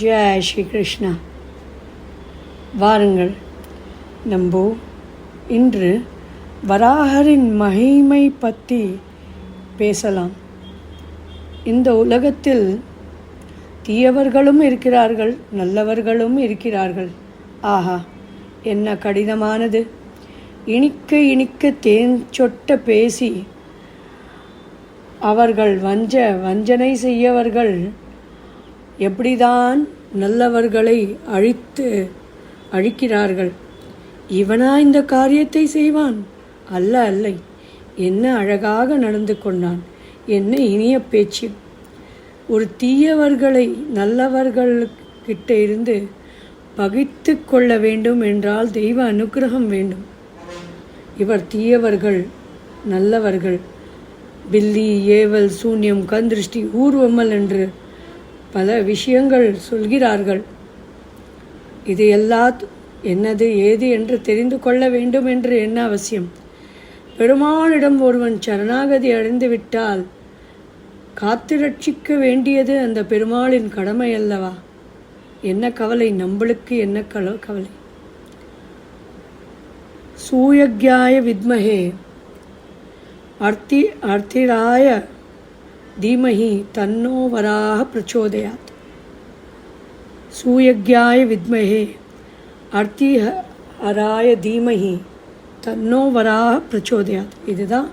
ஜெய் ஸ்ரீ கிருஷ்ணா வாருங்கள் நம்போ. இன்று வராகரின் மகிமை பற்றி பேசலாம். இந்த உலகத்தில் தீயவர்களும் இருக்கிறார்கள் நல்லவர்களும் இருக்கிறார்கள். ஆஹா என்ன கடினமானது. இனிக்க இனிக்க தேன் சொட்ட பேசி அவர்கள் வஞ்ச வஞ்சனை செய்யவர்கள் எப்படிதான் நல்லவர்களை அழித்து அழிக்கிறார்கள்? இவனா இந்த காரியத்தை செய்வான்? அல்ல அல்லை. என்ன அழகாக நடந்து கொண்டான். என்ன இனிய பேச்சு. ஒரு தீயவர்களை நல்லவர்கள்கிட்ட இருந்து பகித்து கொள்ள வேண்டும் என்றால் தெய்வ அனுக்கிரகம் வேண்டும். இவர் தீயவர்கள் நல்லவர்கள். பில்லி ஏவல் சூன்யம் கந்திருஷ்டி ஊர்வமல் என்று பல விஷயங்கள் சொல்கிறார்கள். இது எல்லா என்னது ஏது என்று தெரிந்து கொள்ள வேண்டும் என்று என்ன அவசியம்? பெருமாளிடம் ஒருவன் சரணாகதி அடைந்து விட்டால் காத்து ரட்சிக்க வேண்டியது அந்த பெருமாளின் கடமை அல்லவா? என்ன கவலை? நம்மளுக்கு என்ன கல கவலை? சூயக்யாய வித்மஹே. அர்த்தி அர்த்திராய தீமஹி தன்னோ வராக பிரச்சோதயாத் சூயக்யாய வித்மஹே அர்த்தி அராய தீமஹி தன்னோ வராக பிரச்சோதயாத் இதுதான்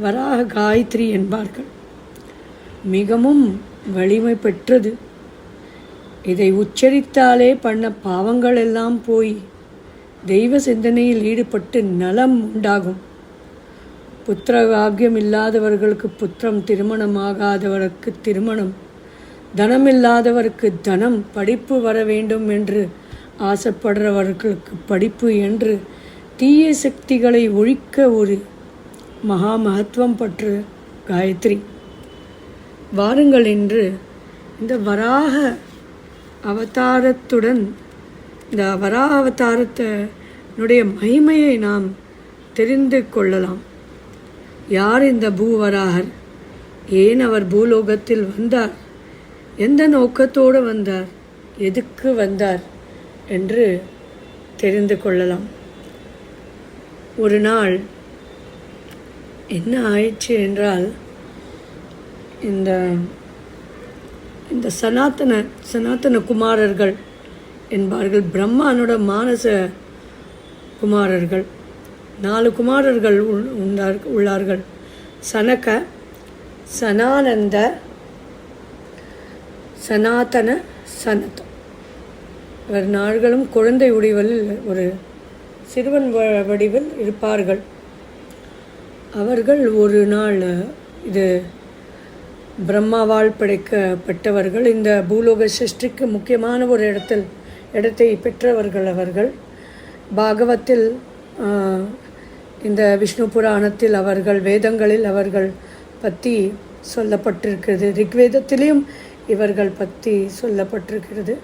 வராக காயத்ரி என்பார்கள்। மிகவும் வலிமை பெற்றது। இதை உச்சரித்தாலே பண்ண பாவங்கள் எல்லாம் போய் தெய்வ சிந்தனையில் ஈடுபட்டு நலம் உண்டாகும்। புத்திர பாக்கியம் இல்லாதவர்களுக்கு புத்திரம் திருமணமாகாதவருக்கு திருமணம். தனம் இல்லாதவருக்கு தனம் படிப்பு வர வேண்டும் என்று ஆசைப்படுறவர்களுக்கு படிப்பு என்று தீய சக்திகளை ஒழிக்க ஒரு மகா மகத்துவம் பற்று காயத்ரி. வாருங்கள் என்று இந்த வராக அவதாரத்துடன் இந்த வராக அவதாரத்தினுடைய மகிமையை நாம் தெரிந்து கொள்ளலாம். யார் இந்த பூவராகர் ஏன் அவர் பூலோகத்தில் வந்தார்? எந்த நோக்கத்தோடு வந்தார்? எதுக்கு வந்தார்? என்று தெரிந்து கொள்ளலாம். ஒரு நாள் என்ன ஆயிடுச்சு என்றால் இந்த இந்த சனாத்தன சனாத்தன குமாரர்கள் என்பார்கள் பிரம்மானோட மானச குமாரர்கள். நாலு குமாரர்கள் உள்- உண்டார் உள்ளார்கள். சனக சனானந்த சனாதன சனத். இவர் நாள்களும் குழந்தை உடைவலில் ஒரு சிறுவன் வ- வடிவில் இருப்பார்கள். அவர்கள் ஒரு நாள் இது பிரம்மாவால் படைக்கப்பட்டவர்கள். இந்த பூலோக சிருஷ்டிக்கு முக்கியமான ஒரு இடத்தில் இடத்தை பெற்றவர்கள் அவர்கள். பாகவத்தில் இந்த விஷ்ணு புராணத்தில் அவர்கள் வேதங்களில் அவர்கள் பற்றி சொல்லப்பட்டிருக்கிறது. ரிக்வேதத்திலையும் இவர்கள் பற்றி சொல்லப்பட்டிருக்கிறது.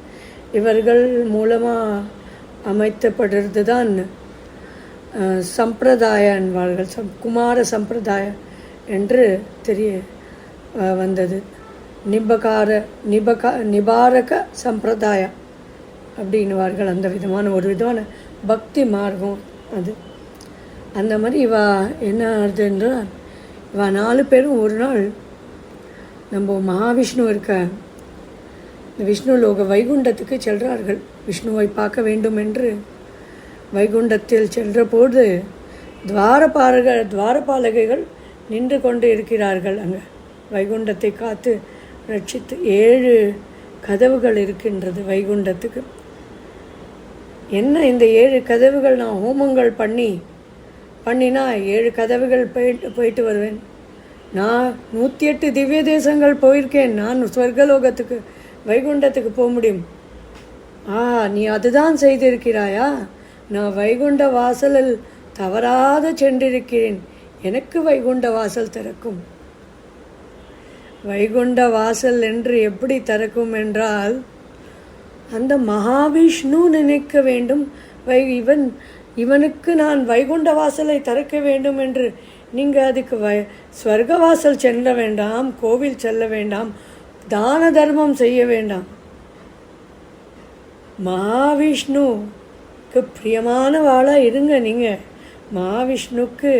இவர்கள் மூலமாக அமைத்தப்படுறது தான் சம்பிரதாய என்பார்கள். சம் குமார சம்பிரதாய என்று தெரிய வந்தது. நிபகார நிபகா நிபாரக சம்பிரதாயம் அப்படின்னுவார்கள். அந்த விதமான ஒரு விதமான பக்தி மார்க்கம். அது. அந்த மாதிரி இவா என்ன ஆகுது என்றால் இவா நாலு பேரும் ஒரு நாள் நம்ம மகாவிஷ்ணு இருக்க இந்த விஷ்ணு லோக வைகுண்டத்துக்கு செல்கிறார்கள் விஷ்ணுவை பார்க்க வேண்டும் என்று வைகுண்டத்தில் சென்றபோது துவாரபாலக துவாரபாலகைகள் நின்று கொண்டு இருக்கிறார்கள் அங்கே. வைகுண்டத்தை காத்து ரட்சித்து ஏழு கதவுகள் இருக்கின்றது வைகுண்டத்துக்கு. என்ன இந்த ஏழு கதவுகள் நான் ஹோமங்கள் பண்ணி பண்ணினா ஏழு கதவுகள் போயிட்டு போயிட்டு வருவேன். நான் நூற்றி எட்டு திவ்ய தேசங்கள் போயிருக்கேன். நான் ஸ்வர்கலோகத்துக்கு வைகுண்டத்துக்கு போக முடியும். ஆ நீ அதுதான் செய்திருக்கிறாயா? நான் வைகுண்ட வாசலில் தவறாத சென்றிருக்கிறேன். எனக்கு வைகுண்ட வாசல் திறக்கும். வைகுண்ட வாசல் என்று எப்படி திறக்கும் என்றால் அந்த மகாவிஷ்ணு நினைக்க வேண்டும். வை இவன் இவனுக்கு நான் வைகுண்ட வாசலை திறக்க வேண்டும் என்று. நீங்கள் அதுக்கு வ ஸ்வர்க வாசல் செல்ல வேண்டாம் கோவில் செல்ல வேண்டாம் தான தர்மம் செய்ய வேண்டாம். மகாவிஷ்ணுக்கு பிரியமான வாளாக இருங்க நீங்கள் மகாவிஷ்ணுக்கு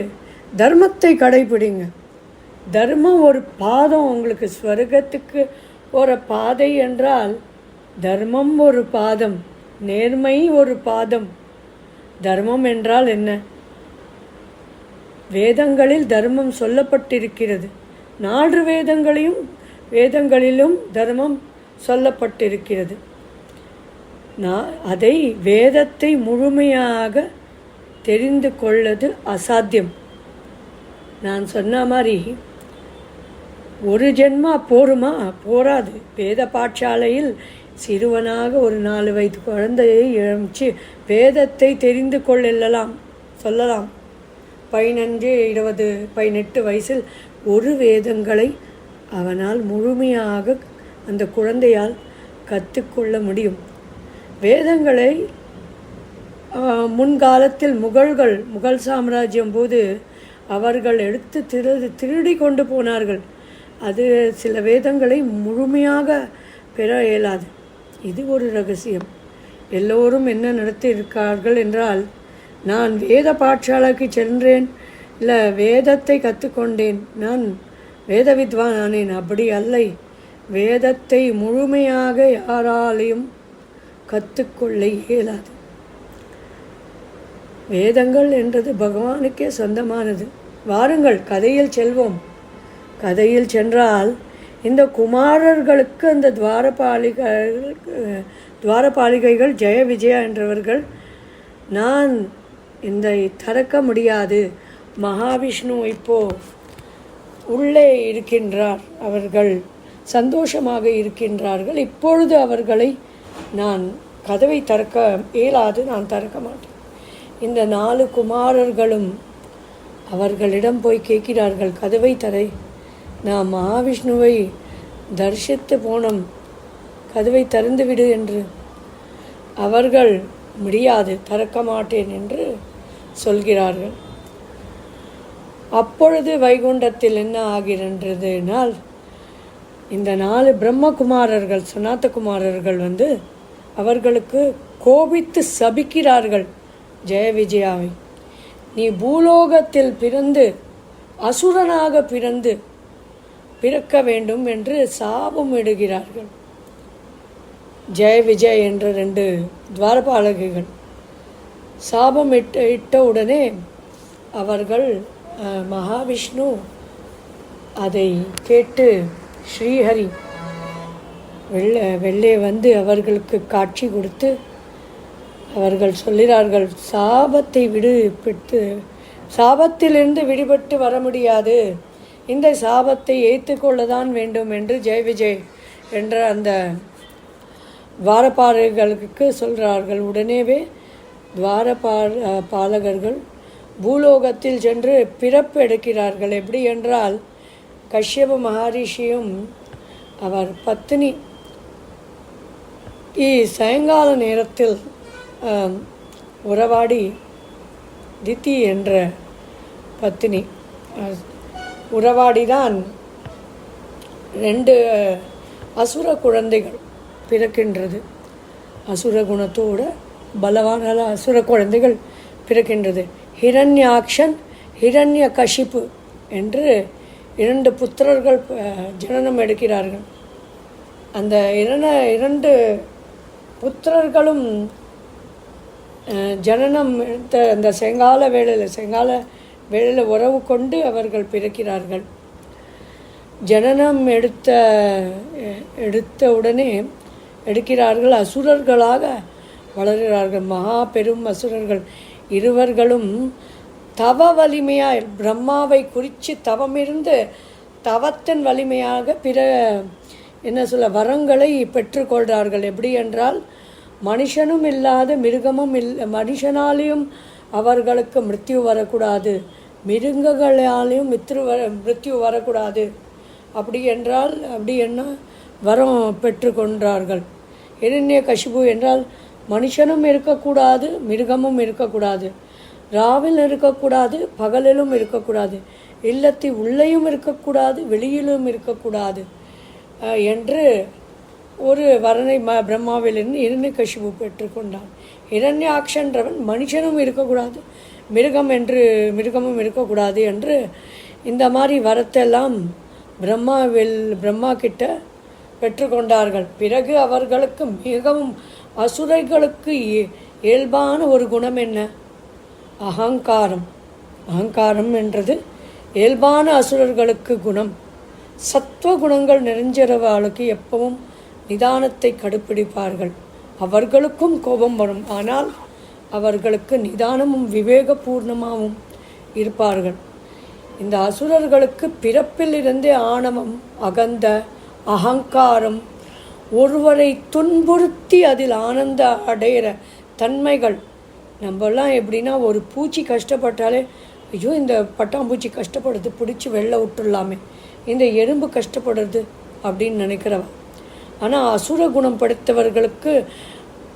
தர்மத்தை கடைபிடிங்க. தர்மம் ஒரு பாதம் உங்களுக்கு ஸ்வர்கத்துக்கு ஒரு பாதை என்றால் தர்மம் ஒரு பாதம் நேர்மை ஒரு பாதம். தர்மம் என்றால் என்ன? வேதங்களில் தர்மம் சொல்லப்பட்டிருக்கிறது. நான்கு வேதங்களையும் வேதங்களிலும் தர்மம் சொல்லப்பட்டிருக்கிறது. நான் அதை வேதத்தை முழுமையாக தெரிந்து கொள்ளது அசாத்தியம். நான் சொன்ன மாதிரி ஒரு ஜென்மா போருமா? போராது. வேத பாட்சாலையில் சிறுவனாக ஒரு நாலு வயது குழந்தையை இழமிச்சு வேதத்தை தெரிந்து கொள்ளலாம் சொல்லலாம். பதினஞ்சு இருபது பதினெட்டு வயசில் ஒரு வேதங்களை அவனால் முழுமையாக அந்த குழந்தையால் கற்றுக்கொள்ள முடியும். வேதங்களை முன்காலத்தில் முகல்கள் முகல் சாம்ராஜ்யம் போது அவர்கள் எடுத்து திருடி திருடி கொண்டு போனார்கள். அது சில வேதங்களை முழுமையாக பெற இயலாது. இது ஒரு ரகசியம். எல்லோரும் என்ன நடத்தி இருக்கார்கள் என்றால் நான் வேத பாఠசாலைக்கு சென்றேன் இல்லை வேதத்தை கற்றுக்கொண்டேன். நான் வேத வித்வான் ஆனேன் அப்படி அல்லை. வேதத்தை முழுமையாக யாராலையும் கற்றுக்கொள்ள இயலாது. வேதங்கள் என்றது பகவானுக்கே சொந்தமானது. வாருங்கள் கதையில் செல்வோம். கதையில் சென்றால் இந்த குமாரர்களுக்கு அந்த துவாரபாலிகள் துவாரபாலிகைகள் ஜெய விஜயா என்றவர்கள் நான் இந்த திறக்க முடியாது. மகாவிஷ்ணு இப்போ உள்ளே இருக்கின்றார். அவர்கள் சந்தோஷமாக இருக்கின்றார்கள். இப்பொழுது அவர்களை நான் கதவை திறக்க இயலாது நான் திறக்க மாட்டேன். இந்த நாலு குமாரர்களும் அவர்களிடம் போய் கேட்கிறார்கள் கதவை தரை நான் மகாவிஷ்ணுவை தரிசித்து போனோம். கதவை திறந்துவிடு என்று. அவர்கள் முடியாது திறக்க மாட்டேன் என்று சொல்கிறார்கள். அப்பொழுது வைகுண்டத்தில் என்ன ஆகிறன்றதுனால் இந்த நாலு பிரம்மகுமாரர்கள் சுனாத்தகுமாரர்கள் வந்து அவர்களுக்கு கோபித்து சபிக்கிறார்கள். ஜெய விஜயாவை நீ பூலோகத்தில் பிறந்து அசுரனாக பிறந்து பிறக்க வேண்டும் என்று சாபம் இடுகிறார்கள் ஜெய விஜய் என்ற ரெண்டு துவாரபாலகுகள். சாபம் இட்ட இட்ட உடனே அவர்கள் மகாவிஷ்ணு அதை கேட்டு ஸ்ரீஹரி வெள்ள வெள்ளே வந்து அவர்களுக்கு காட்சி கொடுத்து அவர்கள் சொல்கிறார்கள் சாபத்தை விடுபட்டு சாபத்திலிருந்து விடுபட்டு வர முடியாது. இந்த சாபத்தை ஏற்றுக்கொள்ளதான் வேண்டும் என்று ஜெய் விஜய் என்ற அந்த துவாரபாலகர்களுக்கு சொல்கிறார்கள் உடனேவே துவாரபா பாலகர்கள் பூலோகத்தில் சென்று பிறப்பு எடுக்கிறார்கள். எப்படி என்றால் கஷ்யப மகாரிஷியும் அவர் பத்தினி சாயங்கால நேரத்தில் உறவாடி தித்தி என்ற பத்தினி உறவாடிதான் ரெண்டு அசுர குழந்தைகள் பிறக்கின்றது. அசுர குணத்தோட பலவான அசுர குழந்தைகள் பிறக்கின்றது. ஹிரண்யாக்ஷன் ஹிரண்ய கஷிப்பு என்று இரண்டு புத்திரர்கள் ஜனனம் எடுக்கிறார்கள். அந்த இரண இரண்டு புத்திரர்களும் ஜனனம் எடுத்த அந்த செங்கால வேளையில் செங்கால வெளியில் உறவு கொண்டு அவர்கள் பிறக்கிறார்கள். ஜனனம் எடுத்த எடுத்த உடனே எடுக்கிறார்கள். அசுரர்களாக வளர்கிறார்கள். மகா பெரும் அசுரர்கள். இருவர்களும் தவ வலிமையாய் பிரம்மாவை குறித்து தவமிருந்து தவத்தின் வலிமையாக பிற என்ன சொல்ல வரங்களை பெற்றுக்கொள்கிறார்கள் எப்படி என்றால் மனுஷனும் இல்லாத மிருகமும் இல் மனுஷனாலேயும் அவர்களுக்கு மிருத்யு வரக்கூடாது. மிருகங்களாலேயும் மித்ரு வர மிருத்யு வரக்கூடாது. அப்படி என்றால் அப்படி என்ன? வரம் பெற்றுக்கொண்டார்கள். இரண்ய கஷிபு என்றால் மனுஷனும் இருக்கக்கூடாது மிருகமும் இருக்கக்கூடாது. ராவில் இருக்கக்கூடாது பகலிலும் இருக்கக்கூடாது. இல்லத்தி உள்ளேயும் இருக்கக்கூடாது வெளியிலும் இருக்கக்கூடாது. என்று ஒரு வரனை ம பிரம்மாவிலிருந்து இரண்யகசிபு பெற்றுக்கொண்டான். இரண்யாக்ஷன்றவன் மனுஷனும் இருக்கக்கூடாது மிருகம் என்று மிருகமும் இருக்கக்கூடாது என்று இந்த மாதிரி வரத்தெல்லாம் பிரம்மாவில் பிரம்மா கிட்ட பெற்றுக்கொண்டார்கள் பிறகு அவர்களுக்கு மிகவும் அசுரைகளுக்கு இயல்பான ஒரு குணம் என்ன? அகங்காரம். அகங்காரம் என்றது இயல்பான அசுரர்களுக்கு குணம். சத்துவ குணங்கள் நிறைஞ்சவர்களுக்கு எப்பவும் நிதானத்தை கடுப்பிடிப்பார்கள். அவர்களுக்கும் கோபம் வரும். ஆனால் அவர்களுக்கு நிதானமும் விவேகபூர்ணமாகவும் இருப்பார்கள். இந்த அசுரர்களுக்கு பிறப்பிலிருந்தே ஆணவம் அகந்த அகங்காரம் ஒருவரை துன்புறுத்தி அதில் ஆனந்த அடையிற தன்மைகள். நம்மலாம் எப்படின்னா ஒரு பூச்சி கஷ்டப்பட்டாலே ஐயோ இந்த பட்டாம்பூச்சி கஷ்டப்படுது பிடிச்சி வெளில விட்டுடலாமே இந்த எறும்பு கஷ்டப்படுறது அப்படின்னு நினைக்கிறவன். ஆனால் அசுர குணம் படைத்தவர்களுக்கு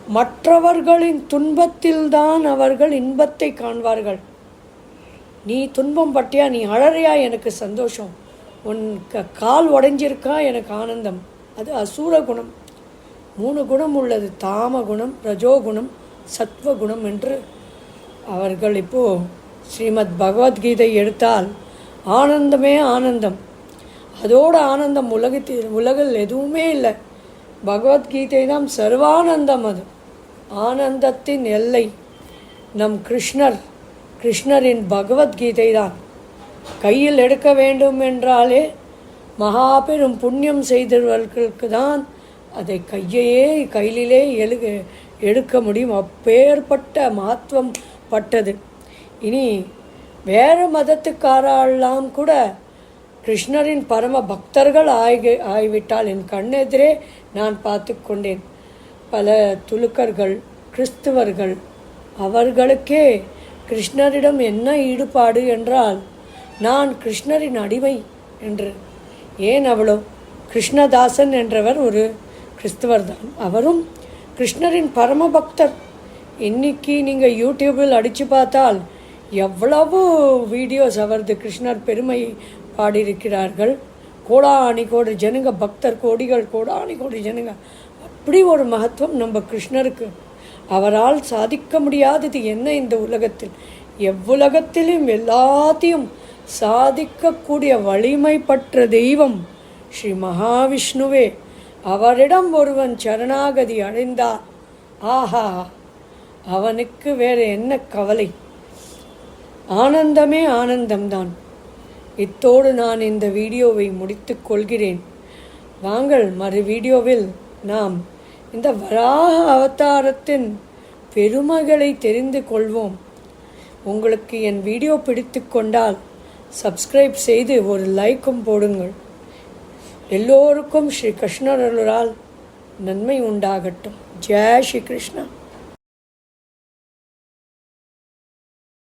மற்றவர்களின் துன்பத்தில்தான் அவர்கள் இன்பத்தை காண்பார்கள். நீ துன்பம் பட்டியா? நீ அழறியா? எனக்கு சந்தோஷம். உன் க கால் உடைஞ்சிருக்கா? எனக்கு ஆனந்தம். அது அசூர குணம். மூணு குணம் உள்ளது. தாம குணம் ரஜோகுணம் சத்வ குணம் என்று அவர்கள் இப்போ ஸ்ரீமத் பகவத்கீதை எடுத்தால் ஆனந்தமே ஆனந்தம். அதோட ஆனந்தம் உலகத்தில் உலகில் எதுவுமே இல்லை. பகவத்கீதை தான் சர்வானந்தம் அது. ஆனந்தத்தின் எல்லை. நம் கிருஷ்ணர் கிருஷ்ணரின் பகவத்கீதை தான் கையில் எடுக்க வேண்டும் என்றாலே மகா பெரும் புண்ணியம் செய்தவர்களுக்கு தான் அதை கையையே கையிலே எழுக எடுக்க முடியும். அப்பேற்பட்ட மகத்துவம் பட்டது. இனி வேறு மதத்துக்காரெல்லாம் கூட கிருஷ்ணரின் பரம பக்தர்கள் ஆகி ஆகிவிட்டால் என் கண்ணெதிரே நான் பார்த்து கொண்டேன். பல துலுக்கர்கள் கிறிஸ்துவர்கள் அவர்களுக்கே கிருஷ்ணரிடம் என்ன ஈடுபாடு என்றால் நான் கிருஷ்ணரின் அடிமை என்று. ஏன் அவ்வளோ கிருஷ்ணதாசன் என்றவர் ஒரு கிறிஸ்துவர் தான் அவரும் கிருஷ்ணரின் பரம பக்தர் இன்னைக்கு நீங்கள் யூடியூபில் அடித்து பார்த்தால் எவ்வளவு வீடியோஸ் அவரது கிருஷ்ணர் பெருமை பாடியிருக்கிறார்கள். கோடானி கோடி ஜனங்க பக்தர் கோடிகள் கோடானி கோடி ஜனங்க அப்படி ஒரு மகத்துவம் நம்ம கிருஷ்ணருக்கு. அவரால் சாதிக்க முடியாதது என்ன இந்த உலகத்தில்? எவ்வுலகத்திலும் எல்லாத்தையும் சாதிக்கக்கூடிய வலிமை பற்ற தெய்வம் ஸ்ரீ மகாவிஷ்ணுவே. அவரிடம் ஒருவன் சரணாகதி அடைந்தார் ஆஹா அவனுக்கு வேறு என்ன கவலை? ஆனந்தமே ஆனந்தம்தான். இத்தோடு நான் இந்த வீடியோவை முடித்துக் கொள்கிறேன். வாங்கள் மறு வீடியோவில் நாம் இந்த வராக அவதாரத்தின் பெருமைகளை தெரிந்து கொள்வோம். உங்களுக்கு என் வீடியோ பிடித்து கொண்டால் சப்ஸ்கிரைப் செய்து ஒரு லைக்கும் போடுங்கள். எல்லோருக்கும் ஸ்ரீ கிருஷ்ணர் நன்மை உண்டாகட்டும். ஜெய் ஸ்ரீ கிருஷ்ணா.